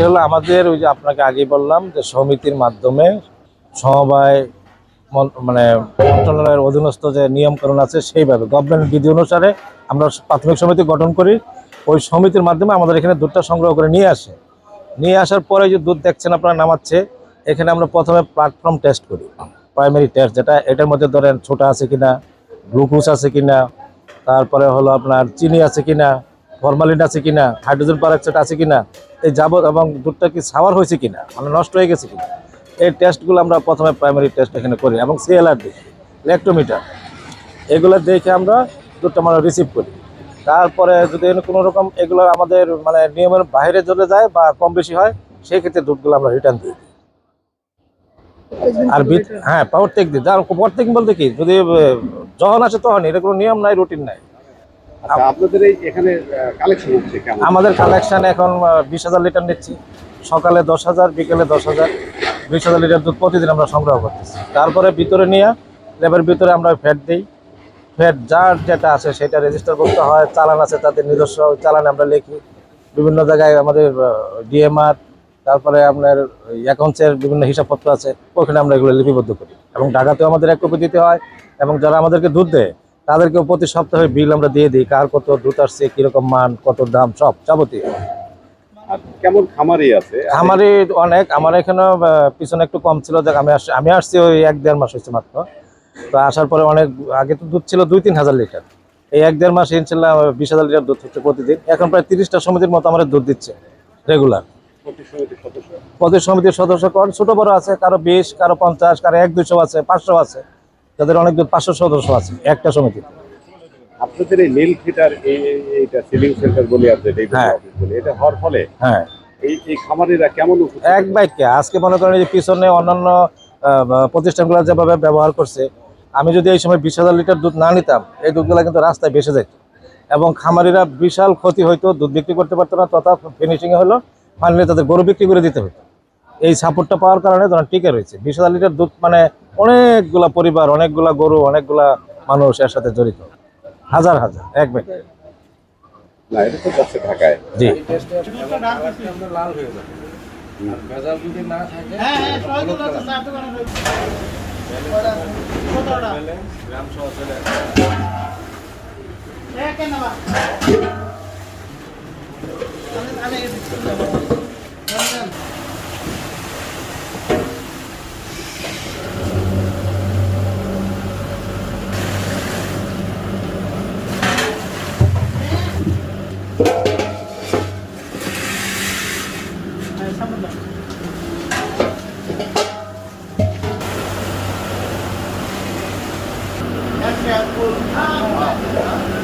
এটা হলো আমাদের ওই যে আপনাকে আগেই বললাম যে সমিতির মাধ্যমে সমবায় মন- মানে মন্ত্রণালয়ের অধীনস্থ যে নিয়মকানুন আছে সেইভাবে। গভর্নমেন্ট বিধি অনুসারে আমরা প্রাথমিক সমিতি গঠন করি। ওই সমিতির মাধ্যমে আমাদের এখানে দুধটা সংগ্রহ করে নিয়ে আসে। নিয়ে আসার পরে যে দুধ দেখছেন আপনারা নামাচ্ছে, এখানে আমরা প্রথমে প্ল্যাটফর্ম টেস্ট করি। প্রাইমারি টেস্ট যেটা, এটার মধ্যে ধরেন ছোটা আছে কিনা গ্লুকোজ আছে কিনা, তারপরে হলো আপনার চিনি আছে কিনা ফরমালিন আছে কিনা হাইড্রোজেন পারঅক্সাইড আছে কিনা, এই যাবত এবং দুধটা কি সাওয়ার হয়েছে কিনা মানে নষ্ট হয়ে গেছে কিনা, এই টেস্টগুলো আমরা প্রথমে প্রাইমারি টেস্ট এখানে করি এবং সিএলআর দেখি ল্যাক্টোমিটার এগুলো দেখে আমরা দুধটা আমরা রিসিভ করি। তারপরে যদি কোনো রকম এগুলো আমাদের মানে নিয়মের বাইরে চলে যায় বা কম বেশি হয় সেই ক্ষেত্রে দুধগুলো আমরা রিটার্ন দিই। আর হ্যাঁ প্রত্যেক দিন। প্রত্যেক বলতে কি, যদি যখন আসে তখন এটা কোনো নিয়ম নাই রুটিন নাই। আচ্ছা আপনাদের এখানে কালেকশন হচ্ছে কেমন? আমাদের কালেকশন এখন বিশ হাজার লিটার নিচ্ছি। সকালে দশ হাজার, বিকেলে দশ হাজার। বিশ হাজার লিটার দুধ প্রতিদিন আমরা সংগ্রহ করতেছি। তারপরে ভিতরে নিয়ে ল্যাবের ভিতরে আমরা ফ্যাট দিই। ফ্যাট যার যেটা আছে সেটা রেজিস্টার করতে হয়। চালান আছে তাদের নিজস্ব চালান আমরা লিখি। বিভিন্ন জায়গায় আমাদের ডিএমআর তারপরে আপনার অ্যাকাউন্টসের বিভিন্ন হিসাবপত্র আছে ওখানে আমরা এগুলো লিপিবদ্ধ করি। এবং ঢাকাতেও আমাদের এক কপি দিতে হয়। এবং যারা আমাদেরকে দুধ দেয় তাদেরকেও প্রতি সপ্তাহে বিল আমরা দিয়ে দিই। কার কত দুধ আসছে কীরকম মান কত দাম সব যাবতীয়। কেমন খামারি আছে? আমারই অনেক। আমার এখানে পিছনে একটু কম ছিল। দেখ আমি আসছি আমি আসছি ওই এক দেড় মাস হয়েছে মাত্র। তো আসার পরে অনেক আগে তো দুধ ছিল দুই তিন হাজার লিটার। এই এক দেড় মাস ইনশাল্লাহ বিশ হাজার লিটার দুধ হচ্ছে প্রতিদিন। এখন প্রায় তিরিশটা সমিতির মতো আমাদের দুধ দিচ্ছে রেগুলার প্রতি সমিতির সদস্য? ছোট বড় আছে কারও বিশ কারও পঞ্চাশ কারও এক দুশো আছে পাঁচশো আছে। তাদের অনেক পাঁচশো সদস্য আছে একটা সমিতি। আপনাদের এই এইটা সিলিং সেন্টার বলি আর হ্যাঁ। এটা হওয়ার ফলে হ্যাঁ। এই এই খামারিরা কেমন এক বাইককে আজকে মনে করেন যে পিছনে অন্যান্য প্রতিষ্ঠানগুলো যেভাবে ব্যবহার করছে আমি যদি এই সময় বিশ হাজার লিটার দুধ না নিতাম এই দুধগুলো কিন্তু রাস্তায় বেসে যেত। এবং খামারিরা বিশাল ক্ষতি হইতো দুধ বিক্রি করতে পারতো না তথা ফিনিশিংয়ে হলো ফাইনালি তাদের গরু বিক্রি করে দিতে হতো এই সাপোর্টটা পাওয়ার কারণে ধরেন টিকে রয়েছে। বিশ হাজার লিটার দুধ মানে অনেকগুলা পরিবার অনেকগুলা গরু অনেকগুলা মানুষ এর সাথে জড়িত। হাজার হাজার এক ব্যক্তি ঢাকায়। জি। হ্যাঁ, 3분 정도. That's that full time.